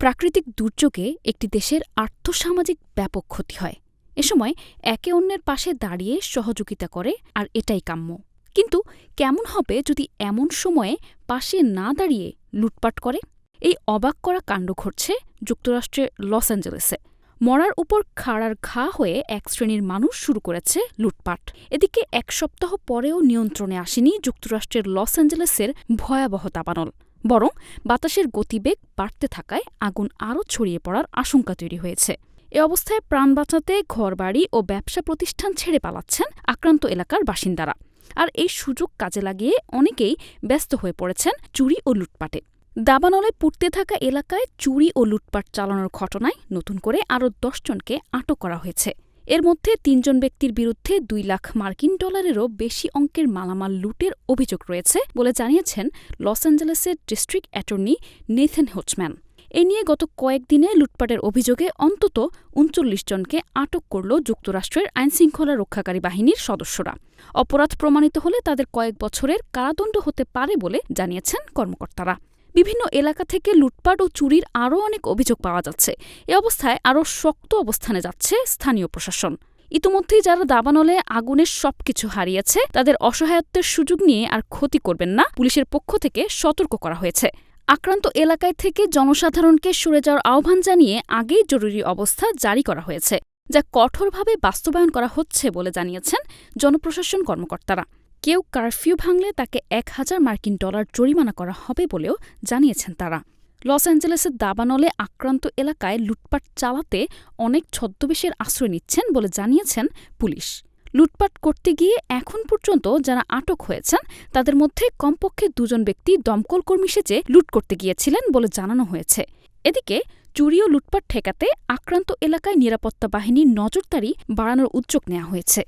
প্রাকৃতিক দুর্যোগে একটি দেশের আর্থসামাজিক ব্যাপক ক্ষতি হয়। এ সময় একে অন্যের পাশে দাঁড়িয়ে সহযোগিতা করে, আর এটাই কাম্য। কিন্তু কেমন হবে যদি এমন সময়ে পাশে না দাঁড়িয়ে লুটপাট করে? এই অবাক করা কাণ্ড ঘটছে যুক্তরাষ্ট্রের লস অ্যাঞ্জেলেসে। মরার উপর খাড়ার ঘা হয়ে এক শ্রেণির মানুষ শুরু করেছে লুটপাট। এদিকে এক সপ্তাহ পরেও নিয়ন্ত্রণে আসেনি যুক্তরাষ্ট্রের লস অ্যাঞ্জেলেসের ভয়াবহ দাবানল। বরং বাতাসের গতিবেগ বাড়তে থাকায় আগুন আরও ছড়িয়ে পড়ার আশঙ্কা তৈরি হয়েছে। এ অবস্থায় প্রাণ বাঁচাতে ঘরবাড়ি ও ব্যবসা প্রতিষ্ঠান ছেড়ে পালাচ্ছেন আক্রান্ত এলাকার বাসিন্দারা। আর এই সুযোগ কাজে লাগিয়ে অনেকেই ব্যস্ত হয়ে পড়েছেন চুরি ও লুটপাটে। দাবানলে পুড়তে থাকা এলাকায় চুরি ও লুটপাট চালানোর ঘটনায় নতুন করে আরও দশজনকে আটক করা হয়েছে। এর মধ্যে তিনজন ব্যক্তির বিরুদ্ধে দুই লাখ মার্কিন ডলারেরও বেশি অঙ্কের মালামাল লুটের অভিযোগ রয়েছে বলে জানিয়েছেন লস অ্যাঞ্জেলেসের ডিস্ট্রিক্ট অ্যাটর্নি নেথেন হোচম্যান। এ নিয়ে গত কয়েকদিনে লুটপাটের অভিযোগে অন্তত উনচল্লিশ জনকে আটক করল যুক্তরাষ্ট্রের আইনশৃঙ্খলা রক্ষাকারী বাহিনীর সদস্যরা। অপরাধ প্রমাণিত হলে তাদের কয়েক বছরের কারাদণ্ড হতে পারে বলে জানিয়েছেন কর্মকর্তারা। বিভিন্ন এলাকা থেকে লুটপাট ও চুরির আরও অনেক অভিযোগ পাওয়া যাচ্ছে। এ অবস্থায় আরও শক্ত অবস্থানে যাচ্ছে স্থানীয় প্রশাসন। ইতিমধ্যেই যারা দাবানলে আগুনের সবকিছু হারিয়েছে, তাদের অসহায়ত্বের সুযোগ নিয়ে আর ক্ষতি করবেন না, পুলিশের পক্ষ থেকে সতর্ক করা হয়েছে। আক্রান্ত এলাকায় থেকে জনসাধারণকে সরে যাওয়ার আহ্বান জানিয়ে আগেই জরুরি অবস্থা জারি করা হয়েছে, যা কঠোরভাবে বাস্তবায়ন করা হচ্ছে বলে জানিয়েছেন জনপ্রশাসন কর্মকর্তারা। কেউ কারফিউ ভাঙলে তাকে এক হাজার মার্কিন ডলার জরিমানা করা হবে বলেও জানিয়েছেন তারা। লস অ্যাঞ্জেলেসের দাবানলে আক্রান্ত এলাকায় লুটপাট চালাতে অনেক ছদ্মবেশের আশ্রয় নিচ্ছেন বলে জানিয়েছেন পুলিশ। লুটপাট করতে গিয়ে এখন পর্যন্ত যারা আটক হয়েছেন, তাদের মধ্যে কমপক্ষে দুজন ব্যক্তি দমকল কর্মী সেজে লুট করতে গিয়েছিলেন বলে জানানো হয়েছে। এদিকে চুরি ও লুটপাট ঠেকাতে আক্রান্ত এলাকায় নিরাপত্তা বাহিনীর নজরদারি বাড়ানোর উদ্যোগ নেওয়া হয়েছে।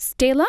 Stella